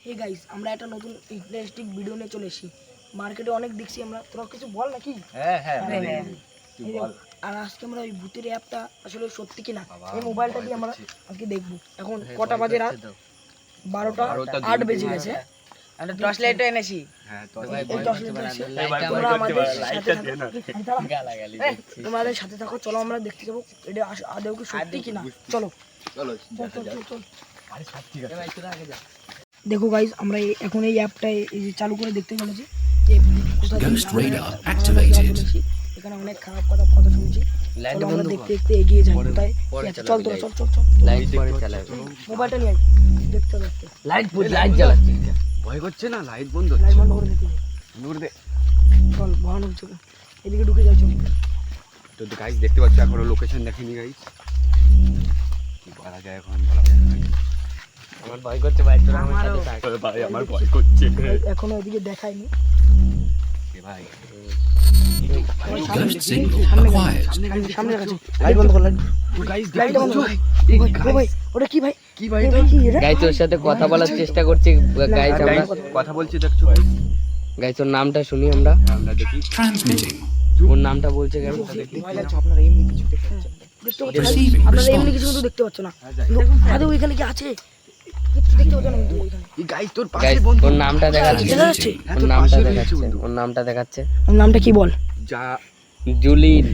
Hey guys আমরা একটা নতুন ইন্টারেস্টিং ভিডিও নিয়ে চলে এসেছি মার্কেটে অনেক দেখছি আমরা তোরা কিছু বল নাকি হ্যাঁ হ্যাঁ হ্যাঁ। হ্যাঁ। তুই বল। আর আজকে আমরা ওই ভূতের অ্যাপটা আসলে সত্যি কিনা এই মোবাইলটা দিয়ে আমরা আজকে দেখব এখন হ্যাঁ, কটা বাজে রাত। বারোটা আট বেজে গেছে আমরা টর্চ লাইটটা এনেছি হ্যাঁ, তো ভাই এই ভয় দশ করতে মিনিট পারে আছে। না। লাইটটা তোমরা বন্ধ আমাদের সাথে থাকো। চলো আমরা দেখতে যাব এটা আস- আদৌ কি সত্যি কিনা চলো চলো। চল চল আরে সব ঠিক আছে। দেখো গাইজ আমরা এই- এখন এই অ্যাপটা এই যে চালু করে দেখতে চলেছি যে। এখানে অনেক খারাপ কথা কথা শুনছি। আমরা দেখতে দেখতে এগিয়ে যাই। কোথায়? চল তোরা চল চল চল লাইট পরে চালাবে। মোবাইলটা নিয়ে দেখতে দেখতে লাইট লাইট জ্বালাচ্ছি ভয় করছে না? লাইট বন্ধ লাইট বন্ধ করে দেখি দে। চল ভয়ানক চল। এদিকে ঢুকে যাই চল। তো গাইস দেখতে পাচ্ছ এখনও লোকেশন দেখেনি গাইস কি বলা যায় এখন বলা যায়। আমার ভয় করছে ভাই তোরা আমার সাথে থাক। ভাই আমার ভয় করছে এখনও এ ভাই কথা বলার চেষ্টা করছি কথা বলছি দেখছ গাইস গাইজ তোর নামটা শুনি আমরা। আমরা দেখি। Transmitting. ওর নামটা বলছে কেন? আপনারা এমনি কিছু দেখতে পাচ্ছেন আপনারা এমনি কিছু কিন্তু দেখতে পাচ্ছ না। হ্যাঁ, আদৌ ওইখানে কি আছে? ওর নামটা দেখাচ্ছে। দেখা যাচ্ছে হ্যাঁ, ওর নামটা দেখাচ্ছে ওর নামটা দেখাচ্ছে। ওর নামটা কি বল? যা। জুলিন।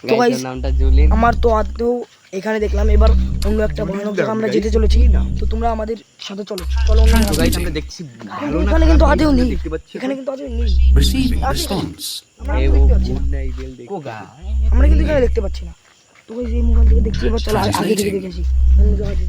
তো গাইজ guys, ওর নামটা জুলিন। আমার তো আদৌ এখানে দেখলাম এবার অন্য একটা ভয়ানক জায়গা আমরা যেতে চলেছি। তো তোমরা আমাদের সাথে চলো। চলো আমরা দেখছি ভালো এখানে কিন্তু আদেও নেই। এখানে কিন্তু আদেও নেই। আমরা কিন্তু এখানে দেখতে পাচ্ছি না। তো যে মোবাইল থেকে দেখছি এবার চলো আগে থেকে দেখেছি অন্য জায়গায়।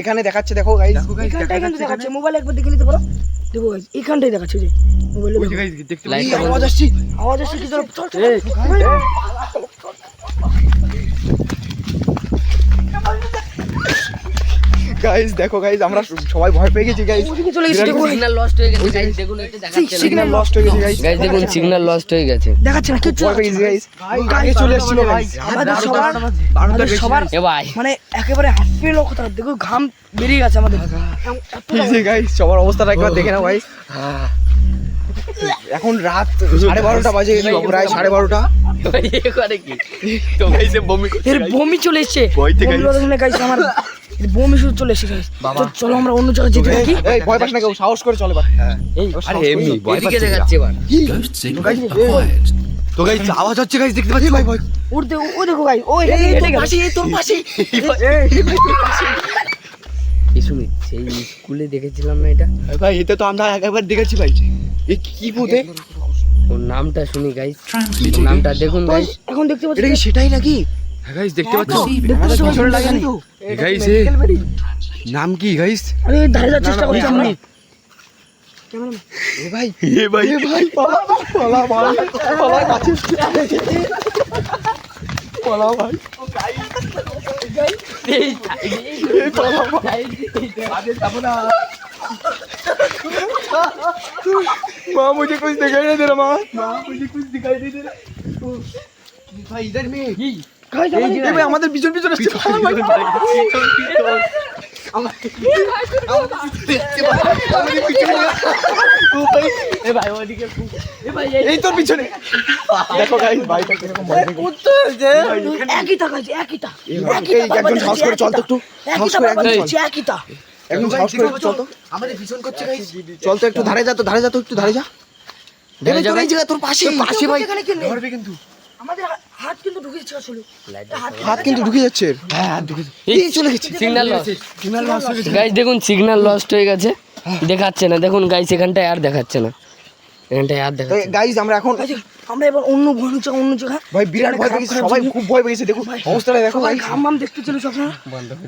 এখানে দেখাচ্ছে দেখো দেখাচ্ছে মোবাইল একবার দেখে নিতে পারো। দেখো এখানটাই দেখাচ্ছে যে মোবাইলে আওয়াজ আসছে। আওয়াজ আসছে কি গাইজ দেখো গাইজ আমরা সবাই ভয় পেয়ে গেছি ওদিকে চলে গেছে সিগন্যাল লস্ট হয়ে গেছে গাইস দেখুন দেখাচ্ছে সিগন্যাল লস্ট হয়ে গেছে গাইস দেখুন সিগন্যাল লস্ট হয়ে গেছে। দেখাচ্ছে না কিচ্ছু ভয় পেয়ে গেছি গাইজ আগে চলে এসেছিল গাইজ আমাদের সবার আমাদের সবার এ ভাই। মানে একেবারে হাঁপিয়ে লোক কথা দেখো ঘাম বেরিয়ে গেছে আমাদের। এই যে গাইজ সবার অবস্থাটা একবার দেখে নাও গাইজ এখন রাত সাড়ে বারোটা বাজে প্রায় সাড়ে বারোটা। গাইস এর বমি চলে এসছে। আমার বমি শুধু চলে। তো চলো আমরা অন্য জায়গায় যেতে এই থাকি। এই ভয় পাস না কেউ সাহস করে চলে এবার। এই আরে এমনি ভয় এবার। Ghost signal acquired. তো গাইস আওয়াজ হচ্ছে গাইস দেখতে পাচ্ছি? ভাই ভয় উঠতে ও দেখো ও এখানে হেঁটে গেল। তোর পাশে এই শুনি সেই স্কুলে দেখেছিলাম না এটা? ভাই এতে তো আমরা একবার দেখেছি ভাই। এ কি ভূতে ওর নামটা শুনি গাইস নামটা দেখুন গাইস এখন দেখতে পাচ্ছি এটা কি সেটাই নাকি? হ্যাঁ গাইস দেখতে পাচ্ছ দেখতে পাচ্ছি পিছনে লাগানি তো এ গাইস এ নাম কি গাইস আরে ধারে যাওয়ার চেষ্টা করছি আমরা ক্যামেরাম্যান এ ভাই এ ভাই এ ভাই পালা পালা পালা পালা কাছে পালা ভাই এই পালা माँ मुझे कुछ दिखाई नहीं दे रहा माँ माँ मुझे कुछ दिखाई नहीं दे रहा भाई इधर में গাইস এই ভাই আমাদের পিছন পিছন আসছে। এই তোর পিছনে। দেখো গাইস ভাইটা কীরকম ভয় পেয়ে একই একই তা একই এই একজন সাহস করে চল তো একটু সাহস করে একজন চল। একই তা একজন সাহস করে চল তো। আমাদের পিছন করছে গাইস চল তো একটু ধারে যা তো ধারে যা তো একটু ধারে যা। তোর এই জায়গা তোর পাশে পাশে ভাই? ধরবে কিন্তু। আমাদের হাত কিন্তু ঢুকেছে আসলে। হাত হাত কিন্তু ঢুকে যাচ্ছে। হ্যাঁ হাত ঢুকে এই চলে গেছে। সিগন্যাল লস্ট গাইস দেখুন সিগন্যাল লস্ট হয়ে গেছে। দেখাচ্ছে না। দেখুন গাইস এখানটায় আর দেখাচ্ছে না। এখানটায় আর দেখাচ্ছে না। গাইজ আমরা এখন আমরা এবার অন্য ভয়ানক জায়গা অন্য জায়গা ভাই বিরাট ভয় পেয়ে গেছে। সবাই খুব ভয় পেয়ে গেছে দেখো অবস্থাটা দেখো ভাই ঘাম দেখতে চলেছো আপনারা।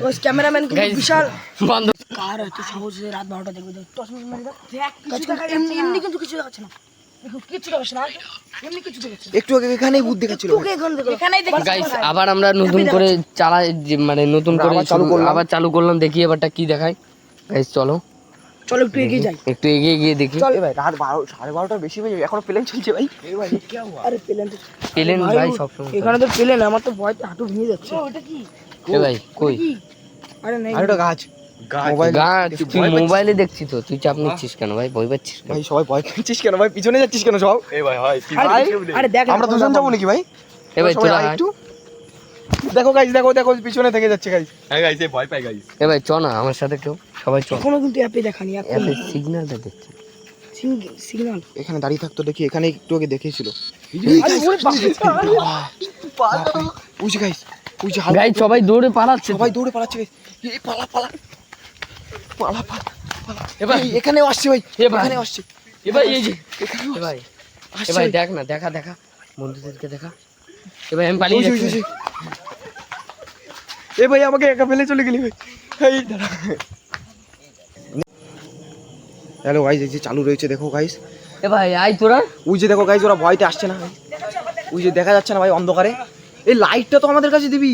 তো ক্যামেরাম্যান কিন্তু বিশাল বন্ধ কার এত সাহস যে রাত বারোটা দেখবে? দেখ টস মারি দেখ দেখা এমনি কিন্তু কিছু দেখাচ্ছে না। একটু আগে এখানেই ভূত দেখাচ্ছিল। গাইস আবার আমরা নতুন করে চালাই যে মানে নতুন করে আবার চালু করলাম। আবার চালু করলাম দেখি এবারটা কি দেখায়। গাইস চলো। চলো একটু এগিয়ে যাই। একটু এগিয়ে গিয়ে দেখি। এ ভাই রাত বারো সাড়ে বারোটার বেশি হয়ে যাবে। এখনও প্লেন চলছে ভাই? এ ভাই আরে পেলেন তো ভাই, ভাই সবসময় এখানে তো পেলেন আমার তো ভয় হাঁটু ভেঙে যাচ্ছে। ওটা কি? ভাই কই? আরে নেই। আর ওটা গাছ। মোবাইল দেখছিস তো তুই চাপ নিচ্ছিস কেন ভাই? ভয় পাচ্ছিস ভাই সবাই ভয় পাচ্ছিস কেন ভাই? পিছনে যাচ্ছিস কেন সব? আরে- আরে দেখ আমরা দুজন যাব নাকি ভাই? এ ভাই তোরা একটু। দেখো গাইস দেখো দেখো পিছনে থেকে যাচ্ছে গাইস হ্যাঁ গাইস এই ভয় পাই গাইস এ ভাই চ না আমার সাথে কেউ সবাই চ। এখনও কিন্তু অ্যাপে দেখানি এখন সিগন্যালটা দেখছি। সিগন্যাল এখানে দাঁড়িয়ে থাকতো দেখি এখানে একটু আগে দেখেছিল আরে ওরে বাবা বুঝি গাইস সবাই দৌড়ে পালাচ্ছে সবাই দৌড়ে পালাচ্ছে গাইস এই পালা পালা। পালা পালা এবার এই, এখানেও আসছে ভাই এ ভাই। এখানেও আসছে। এ ভাই এই যে। ভাই এ ভাই। ভাই। দেখ না দেখা দেখা। বন্ধুদেরকে দেখা। এ ভাই আমি পালিয়ে যাচ্ছি। এ ভাই আমাকে একা ফেলে চলে গেলি ভাই। এই দাঁড়া। হ্যালো গাইস এই যে চালু রয়েছে দেখো গাইস এ ভাই আই তোরা। ওই যে দেখো গাইস ওরা ভয়তে আসছে না ওই যে দেখা যাচ্ছে না ভাই অন্ধকারে। এই লাইটটা তো আমাদের কাছে দিবি।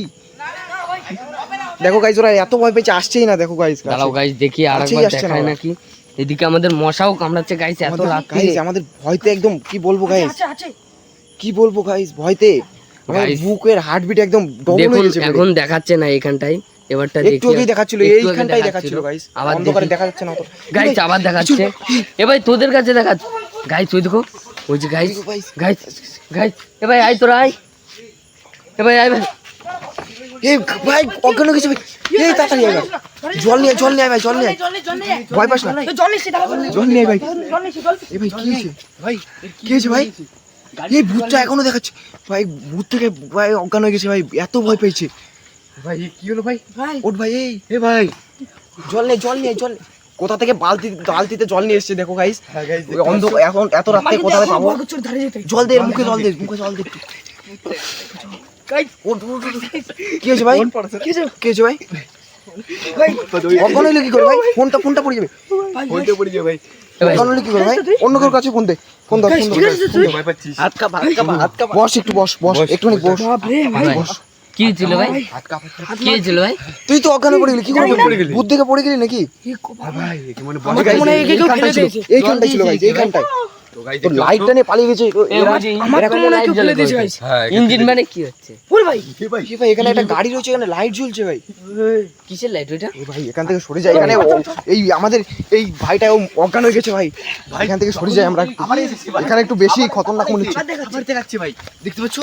দেখো গাইস ওরা এত ভয় পেয়েছে আসছেই না দেখো গাইস দাঁড়াও গাইস দেখি আর একবার আসছে দেখায় নাকি। এদিকে আমাদের মশাও কামড়াচ্ছে গাইস এত রাত্রে গাইস আমাদের ভয়তে একদম কি বলব আছে কি বলব গাইস ভয়তে। আমার বুকের হার্টবিট একদম ডবল হয়ে গেছে এখন দেখাচ্ছে না এখানটাই এবারটা দেখি একটু আগেই দেখাচ্ছিল এইখানটাই দেখাচ্ছিল। গাইস আবার অন্ধকারে দেখি। যাচ্ছে না অত। গাইস আবার দেখাচ্ছে। এ ভাই তোদের কাছে দেখাচ্ছে। গাইস ওই দেখো ওই যে guys। গাইস গাইস এ ভাই আয় তোরা আয়। এ ভাই আয় ভাই। এই ভাই অজ্ঞান হয়ে গেছে ভাই এই তাড়াতাড়ি আয় ভাই। জল নিয়ে জল নিয়ে ভাই জল নিয়ে ভয় পাস না। জল নিয়ে ভাই। জল নিচ্ছি জল এই ভাই কি হয়েছে? ভাই কি হয়েছে ভাই? এই ভূতটা এখনও দেখাচ্ছে। ভাই ভূত থেকে ভাই অজ্ঞান হয়ে গেছে ভাই এত ভয় পেয়েছে। ভাই কি হলো ভাই? ভাই। ওঠ ভাই এই। এ ভাই। জল নিয়ে জল নিয়ে জল কোথা থেকে বালতি বালতিতে জল নিয়ে এসেছে দেখো গাইস হ্যাঁ অন্ধ এখন এত রাতে কোথা থেকে পাবো? জল দে মুখে জল দে মুখে জল দে। একটু। গাইস ওঠ, ওঠ, ওঠ, ওঠ। কি হয়েছে ভাই? কি হয়েছে? ভাই? ভাই অজ্ঞান কি করে ভাই? ফোনটা ফোনটা পড়ে যাবে। ভাই পড়ে যাবে ভাই। অজ্ঞান কি করে ভাই? অন্য কারোর কাছে ফোন দে। ফোন দাও ফোন ঠিক তুই। হাত কাপা হাত কাপা হাত কাপা। বস একটু বস বস। একটুখানি বস। ভাই। ভাই। কি ছিল ভাই? কি হয়েছিল ভাই? তুই তো অজ্ঞান পড়ে গেলি কি করে পড়ে গেলি? বুদ্ধ থেকে পড়ে গেলি নাকি? ভাই মনে হয় ছিল। ভাই এইখানটায় তো লাইটটা নিয়ে পালিয়ে গেছে। আমার তো মনে হয় কেউ ফেলে দিয়েছে গাইস হ্যাঁ ইঞ্জিন মানে কি হচ্ছে? ওরে ভাই। কি ভাই? কি ভাই এখানে একটা গাড়ি রয়েছে এখানে লাইট জ্বলছে ভাই। কিসের লাইট ওইটা? এ ভাই এখান থেকে সরে যাই এখানে এই আমাদের এই ভাইটা অজ্ঞান হয়ে গেছে ভাই। এখান থেকে সরে যাই আমরা। একটু। এখানে একটু বেশি খতরনাক মনে হচ্ছে। আবার দেখাচ্ছে ভাই। দেখতে পাচ্ছ?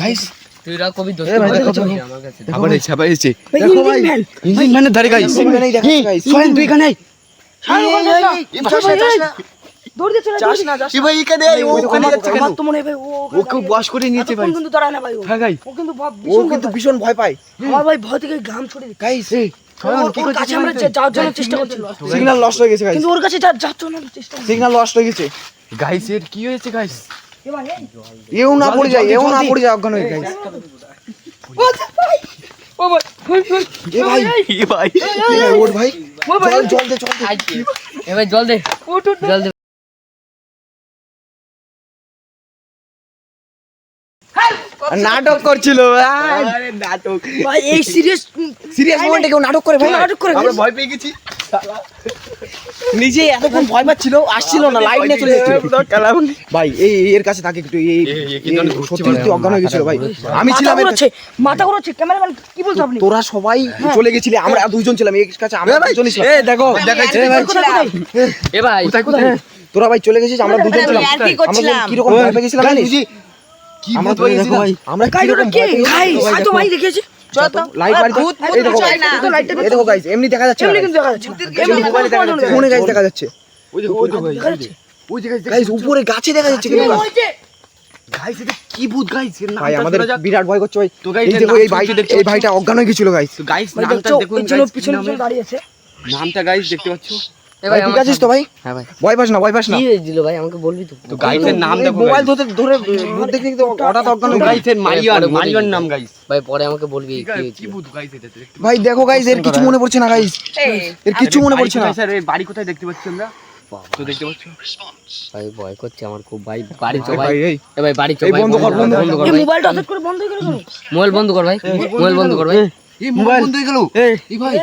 গাইস তুই রা কবি দোস্ত এ ভাই, দেখো, বলছিস দেখো। আমার কাছে আবার এসে আবার এসে দেখো ভাই। ইঞ্জিন ম্যানের ধারে গাইস এখানেই দেখাচ্ছে গাইস সোহেন তুই এখানে। আয়। সারা ওখানে যাস না। এই, যাস না, যাস না। দৌড় দিয়ে চলে যাস না যাস ভাই এখানে আয়, ও ওই তো ওখানে যাচ্ছে কেন? তো মনে ভাই ও ও বাস করে নিয়েছে ভাই। কিন্তু দাঁড়ায় না ভাই ও। হ্যাঁ গাই ও কিন্তু ও কিন্তু ভীষণ ভয় পায়। পায়। আমার ভাই ভয় থেকে ঘাম ছড়ে গাইস ওর- ওর কাছে আমরা যা- যাওয়ার জন্য চেষ্টা করছিল। সিগন্যাল লস্ট হয়ে গেছে কিন্তু ওর কাছে যা- যাওয়ার জন্য আমরা চেষ্টা করছি। সিগন্যাল লস্ট হয়ে গেছে। গাইস এর কি হয়েছে গাইস এও না পড়ে যায় এও না পড়ে যায় অজ্ঞান হয়ে গাইস ও ভাই। ভাই, ভাই, এ ভাই এ ভাই। এ ভাই, ওঠ ভাই। ও ভাই, জল জল দে জল দে। এ ভাই জল দে ওঠ, ওঠ, ওঠ। জল দে নাটক করছিল নাটক। এই সিরিয়াস সিরিয়াস মোমেন্টে কেউ নাটক করে ভাই। নাটক করে আমরা ভয় পেয়ে গেছি। নিজে এতক্ষণ ভয় পাচ্ছিল আসছিল না লাইট নিয়ে চলে যাচ্ছিল ভাই এই এর কাছে থাকে একটু এই সত্যি সত্যি অজ্ঞান হয়ে গেছিল ভাই। আমি ছিলাম মাথা ঘুরাচ্ছে। ক্যামেরাম্যান কি বলছো আপনি? তোরা সবাই চলে গেছিলি আমরা দুইজন ছিলাম এর কাছে আমরা দুজনই ছিলাম। দেখো দেখাইছে? এ ভাই কোথায় কোথায়? তোরা ভাই চলে গেছিস আমরা দুজন ছিলাম। আমরা কি রকম ভয় পেয়ে গেছিলাম জানিস? কি ভূত দেখো ভাই আমরা কি গাইস, ওটা রকম কে? ভয় পেয়ে গেছিলাম গাইস, ভাই আয় তো ভাই দেখিয়েছে লাইট বাড়ি ভূত, ভূত এই দেখো এই তো লাইটটা এই দেখো গাইস এমনি দেখা যাচ্ছে এমনি কিন্তু দেখা যাচ্ছে। এমনি মোবাইলে দেখা যাচ্ছে ফোনে গাইস দেখা যাচ্ছে। ওই যে ওই তো গাইস দেখা যাচ্ছে। ওই যে গাইস গাইস উপরে গাছে দেখা যাচ্ছে কিন্তু। গাইস এটা কি ভূত গাইস এর ভাই নামটা আমাদের বিরাট ভয় করছে ভাই। তো এই দেখো এই ভাই ভাইটা অজ্ঞান হয়ে গেছিল গাইস তো গাইস নামটা দেখুন পিছনে দাঁড়িয়ে আছে। নামটা গাইস দেখতে পাচ্ছ? ভাই ভাই ঠিক আছিস তো ভাই? হ্যাঁ ভাই। ভয় পাস না ভয় পাস না। কি হয়েছিল ভাই? আমাকে বলবি তো। তো গাইসের নাম দেখো মোবাইল ধরে ধরে ভূত দেখতে দেখতে হঠাৎ অজ্ঞান গাইসের মারিয়ান পরে বলে মারিয়ান দিবি। নাম গাইস। ভাই পরে আমাকে বলবি কি কি ভূত গাইস এটা ভাই দেখো গাইস এর কিছু মনে পড়ছে না গাইস। এর কিছু মনে পড়ছে না। স্যার এই বাড়ি কোথায় দেখতে পাচ্ছি আমরা? তো দেখতে পাচ্ছ? ভাই ভয় করছে আমার খুব। ভাই বাড়ি চো ভাই। ভাই এই। ভাই বাড়ি চো ভাই বন্ধ কর, বন্ধ কর। এই ভাই মোবাইলটা হঠাৎ করে বন্ধ মোবাইল বন্ধ কর ভাই মোবাইল বন্ধ কর ভাই। এই মোবাইল। বন্ধ হয়ে গেল। এই। ভাই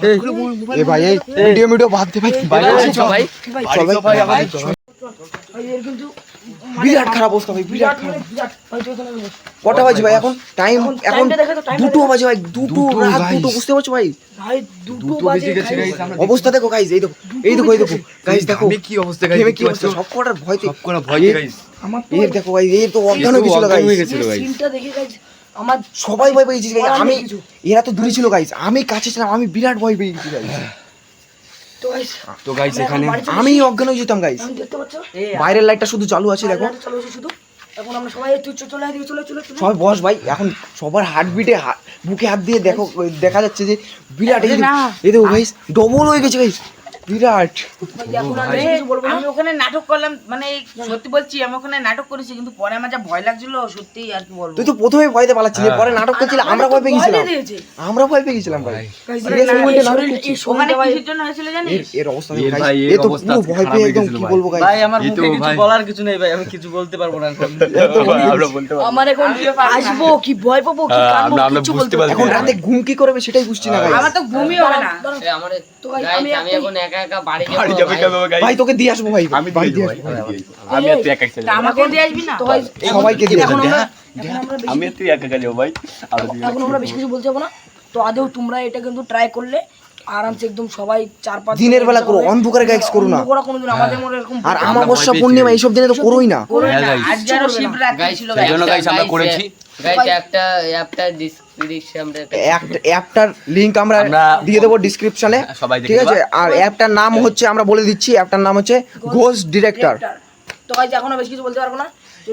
এই ভাই এই ভিডিও ভিডিও বাদ দে ভাই ভাই চল। ভাই ভাই আমাদের চল। ভাই এর কিন্তু বিরাট খারাপ অবস্থা ভাই বিরাট মানে ভাই বস। কটা বাজে ভাই এখন? টাইম এখন দুটো। বাজে ভাই দুটো রাত দুটো বুঝতে পারছ ভাই? ভাই দুটো বাজে গেছে গাইস অবস্থা দেখো গাইজ এই দেখো এই দেখো এই দেখো। গাইজ দেখো আমি কি অবস্থা গাইস কি অবস্থা? সব কটার ভয়তে। সব কোনো ভয় এর- গাইস আমার তো এর দেখো গাইজ এর তো অজ্ঞান হয়ে গেছিল গাইজ গাইস সিনটা দেখে আমার সবাই ভয় পেয়ে গেছিল আমি এরা তো দূরে ছিল গাইজ আমি কাছে ছিলাম আমি বিরাট ভয় পেয়ে গেছি গাইজ তো গাইস এখানে আমি অজ্ঞান হয়ে যেতাম গাইজ পাচ্ছ? বাইরের লাইটটা শুধু চালু আছে দেখো। শুধু। এখন আমরা সবাই চলে চলে চলে চলে। সবাই বস ভাই। এখন সবার হার্টবিটে বুকে হাত দিয়ে দেখো দেখা যাচ্ছে যে বিরাট এই দেখো- এই দেখো গাইজ ডবল হয়ে গেছে গাইজ বিরাট। ভাই, কিছু আমি ওখানে নাটক করলাম মানে সত্যি বলছি আমি ওখানে নাটক করেছি কিন্তু পরে আমার যা ভয় লাগছিল সত্যি আর কি বলব। তুই তো প্রথমে ভয়তে পালাচ্ছিলি পরে নাটক করছিলি আমরা ভয় পেয়ে গেছিলাম। আমরা ভয় পেয়ে গেছিলাম ভাই। ওখানে কিসের জন্য হয়েছিল এর জানিস? এর অবস্থা ভাই ভাই, এ এর তো অবস্থা পুরো ভয় পেয়ে একদম কি বলব গাইস ভাই আমার মুখে কিছু বলার কিছু নেই ভাই। আমি কিছু বলতে পারব না। আমরা বলতে পারব। আমার এখন আসব কি ভয় পাবো কি হ্যাঁ, কাঁদবো বুঝতে বলতে পারব এখন রাতে ঘুম কি করবে সেটাই বুঝছি না গাইস আমার তো ঘুমই হবে না। এ আমার আমি এখন- এখন একা একা বাড়ি বাড়ি ভাই। কেন গাইস ভাই? তোকে দিয়ে আসব ভাই। আমি বাড়ি দিয়ে দিয়ে আসব। আমি আর তুই একা চলে তা দিয়ে আসবি না? তো সবাইকে দিয়ে এখন আমরা বেশি আমি আর তুই একা একা যাব ভাই। এখন আমরা বেশি কিছু বলতে যাব না। তো আদেও তোমরা এটা কিন্তু ট্রাই করলে আরামসে একদম সবাই চার পাঁচ দিনের বেলা করো অন্ধকারে গাইস করো না। অন্ধকারে কোনোদিন আমাদের মনে এরকম আর আমরা আমাবস্যা পূর্ণিমা। এইসব দিনে তো করোই না। হ্যাঁ, না। guys। আজকে গাইস আমরা করেছি। গাইস একটা অ্যাপটার লিংক আমরা দিয়ে দেবো ডিসক্রিপশনে হ্যাঁ, সবাই দেখে ঠিক আছে? আর অ্যাপটার নাম হচ্ছে আমরা বলে দিচ্ছি অ্যাপটার নাম হচ্ছে ঘোষ ডিরেক্টর তো গাইজ এখন বেশি কিছু বলতে পারব না।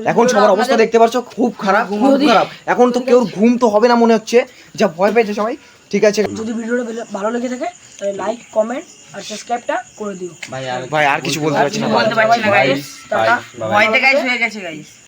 এখন সবার অবস্থা দেখতে পাচ্ছ খুব খারাপ খুব খারাপ। এখন তো কেউ ঘুম তো হবে না মনে হচ্ছে। যা ভয় পেয়েছে সবাই ঠিক আছে? যদি ভিডিওটা ভালো- ভালো লেগে থাকে তাহলে লাইক কমেন্ট আর সাবস্ক্রাইবটা করে দিও। ভাই আর ভাই আর কিছু বলতে পারছি না। বলতে পারছি না গাইস টাটা। ভয়তে গাইস হয়ে গেছে গাইস